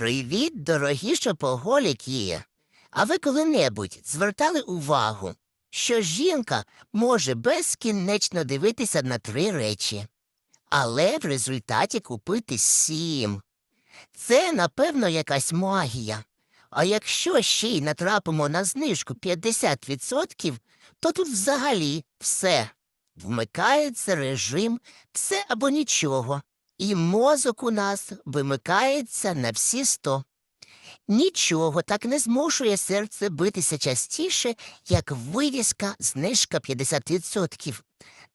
Привіт, дорогі шопоголіки! А ви коли-небудь звертали увагу, що жінка може безкінечно дивитися на три речі, але в результаті купити сім. Це, напевно, якась магія. А якщо ще й натрапимо на знижку 50%, то тут взагалі все. Вмикається режим все або нічого, і мозок у нас вимикається на всі сто. Нічого так не змушує серце битися частіше, як вивіска знижка 50%.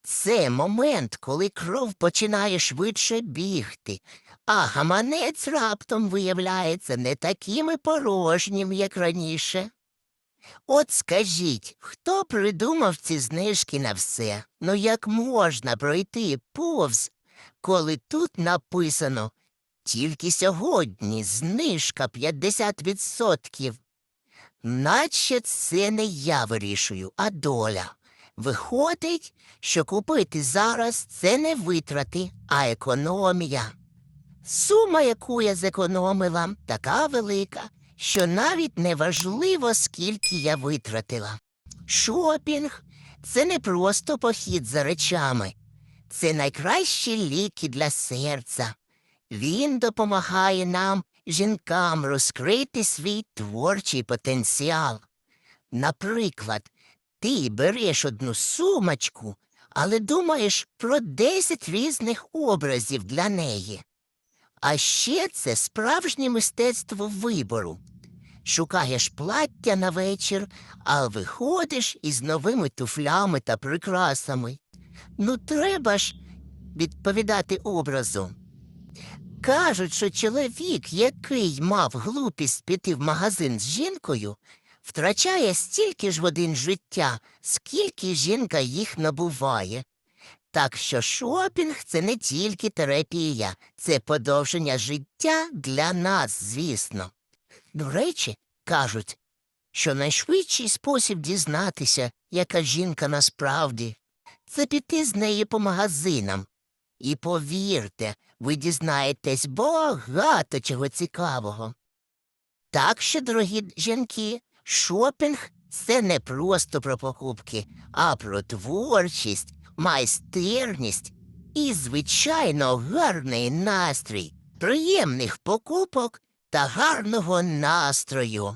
Це момент, коли кров починає швидше бігти, а гаманець раптом виявляється не таким порожнім, як раніше. От скажіть, хто придумав ці знижки на все? Ну як можна пройти повз, коли тут написано тільки сьогодні знижка 50%? Наче це не я вирішую, а доля. Виходить, що купити зараз це не витрати, а економія. Сума, яку я зекономила, така велика, що навіть не важливо, скільки я витратила. Шопінг це не просто похід за речами, це найкращі ліки для серця. Він допомагає нам, жінкам, розкрити свій творчий потенціал. Наприклад, ти береш одну сумочку, але думаєш про 10 різних образів для неї. А ще це справжнє мистецтво вибору. Шукаєш плаття на вечір, а виходиш із новими туфлями та прикрасами. Ну, треба ж відповідати образу. Кажуть, що чоловік, який мав глупість піти в магазин з жінкою, втрачає стільки ж годин життя, скільки жінка їх набуває. Так що шопінг це не тільки терапія, це подовження життя для нас, звісно. До речі, кажуть, що найшвидший спосіб дізнатися, яка жінка насправді, це піти з неї по магазинам. І повірте, ви дізнаєтесь багато чого цікавого. Так що, дорогі жінки, шопінг це не просто про покупки, а про творчість, майстерність і, звичайно, гарний настрій, приємних покупок та гарного настрою.